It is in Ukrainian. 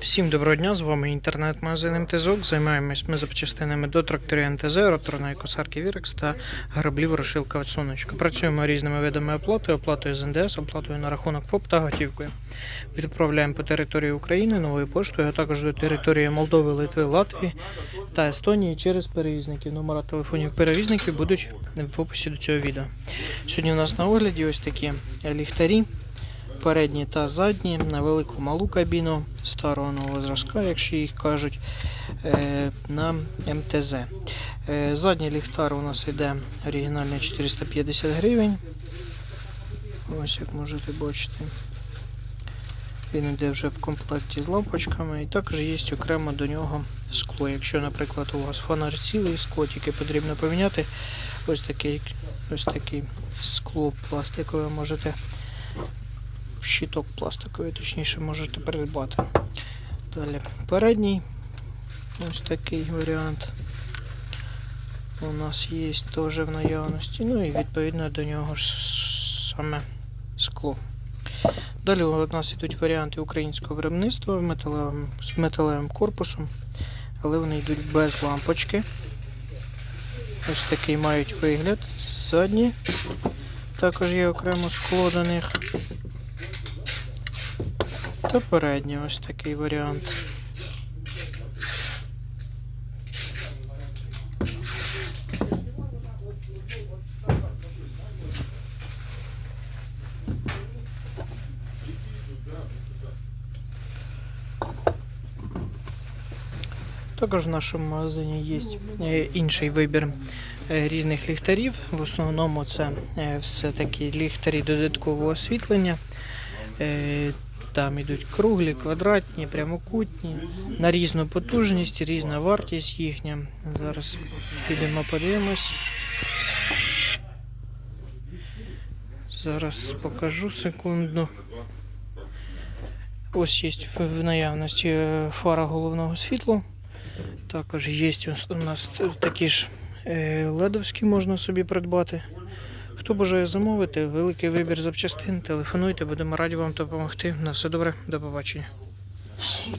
Всім доброго дня, з вами інтернет-магазин МТЗОК. Займаємось ми запчастинами до тракторів МТЗ, роторної косарки Вірекс та граблів розшилка від сонечка. Працюємо різними видами оплати, оплатою з НДС, оплатою на рахунок ФОП та готівкою. Відправляємо по території України новою поштою, а також до території Молдови, Литви, Латвії та Естонії через перевізників. Номера телефонів перевізників будуть в описі до цього відео. Сьогодні у нас на огляді ось такі ліхтарі передні та задні на велику малу кабіну старого нового зразка, якщо їх кажуть, е, на МТЗ. Е, Задній ліхтар у нас йде оригінальний 450 гривень. Ось як можете бачити. Він йде вже в комплекті з лампочками, і також є окремо до нього скло. Якщо, наприклад, у вас фонар цілий, скло тільки потрібно поміняти, ось такий, ось такий скло пластикове можете щиток пластиковий, точніше, можете придбати. Далі передній ось такий варіант. У нас є теж в наявності. Ну і відповідно до нього ж саме скло. Далі у нас йдуть варіанти українського виробництва металевим, з металевим корпусом, але вони йдуть без лампочки. Ось такий мають вигляд. Задні. Також є окремо скло до них. Та ось такий варіант. Також в нашому магазині є е, інший вибір е, різних ліхтарів. В основному це е, все такі ліхтарі додаткового освітлення. Там йдуть круглі, квадратні, прямокутні, на різну потужність, різна вартість їхня. Зараз підемо подивимось. Зараз покажу секунду. Ось є в- в наявності е, фара головного світла. Також є у нас такі ж е, ледовські можна собі придбати. Хто бажає замовити, великий вибір запчастин, телефонуйте, будемо раді вам допомогти. На все добре, до побачення.